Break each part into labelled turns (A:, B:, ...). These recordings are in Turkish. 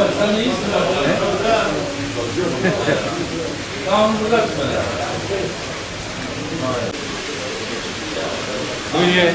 A: Sen de iyisin abi. Tamam burada böyle. Buyur ye.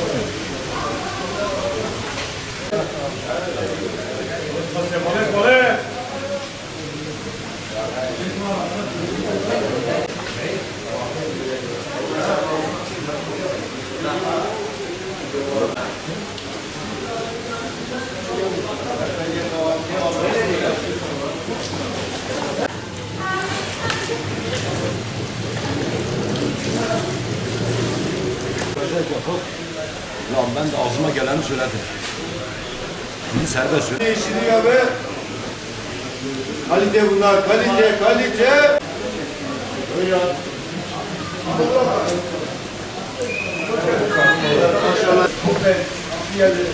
B: Lan ben de ağzıma geleni söyledim. Şimdi serbest söyle.
C: Yeşili abi. Kalite bunlar, kalite, kalite. Buyurun. Maşallah. Geldi.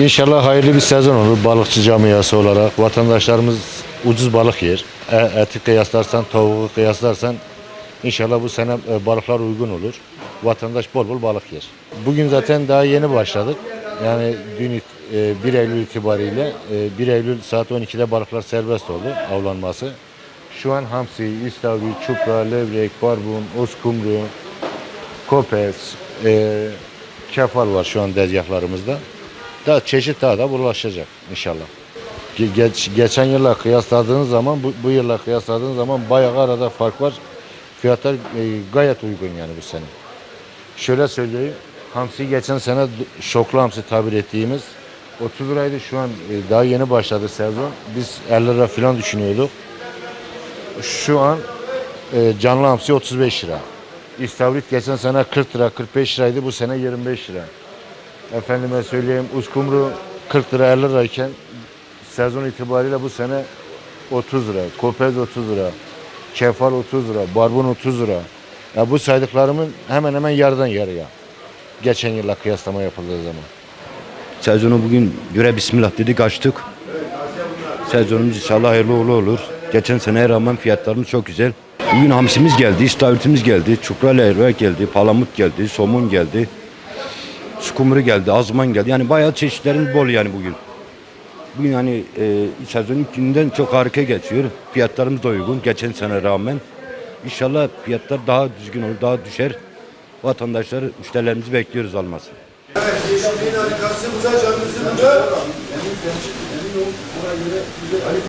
D: İnşallah hayırlı bir sezon olur balıkçı camiası olarak. Vatandaşlarımız ucuz balık yer. E, eti kıyaslarsan, tavuğu kıyaslarsan inşallah bu sene e, balıklar uygun olur. Vatandaş bol bol balık yer. Bugün zaten daha yeni başladık. Yani dün it- e, 1 Eylül itibariyle e, 1 Eylül saat 12'de balıklar serbest oldu avlanması. Şu an hamsi, istavrit, çupra, levrek, barbun, oskumru, kopez, e, kefal var şu an dezgahlarımızda. Daha çeşit daha da bulaşacak inşallah. Ge- Geç, geçen yılla kıyasladığınız zaman bu, bu yılla kıyasladığınız zaman bayağı arada fark var. Fiyatlar e, gayet uygun yani bu sene. Şöyle söyleyeyim. Hamsi geçen sene şoklu hamsi tabir ettiğimiz 30 liraydı. Şu an e, daha yeni başladı sezon. Biz 50 lira falan düşünüyorduk. Şu an e, canlı hamsi 35 lira. İstavrit geçen sene 40 lira 45 liraydı. Bu sene 25 lira. Efendime söyleyeyim uskumru 40 lira 50 lirayken sezon itibariyle bu sene 30 lira. Kopez 30 lira. Kefal 30 lira. Barbun 30 lira. Ya bu saydıklarımın hemen hemen yarıdan yarıya. Geçen yılla kıyaslama yapıldığı zaman.
B: Sezonu bugün göre bismillah dedik açtık. Sezonumuz inşallah hayırlı uğurlu olur. Geçen seneye rağmen fiyatlarımız çok güzel. Bugün hamsimiz geldi, istavritimiz geldi, çupra levrek geldi, palamut geldi, somun geldi. Skumru geldi, azman geldi. Yani bayağı çeşitlerin bol yani bugün. Bugün yani e, sezonun ilk gününden çok harika geçiyor. Fiyatlarımız da uygun geçen sene rağmen. İnşallah fiyatlar daha düzgün olur, daha düşer. Vatandaşlar, müşterilerimizi bekliyoruz almasın.
C: Evet.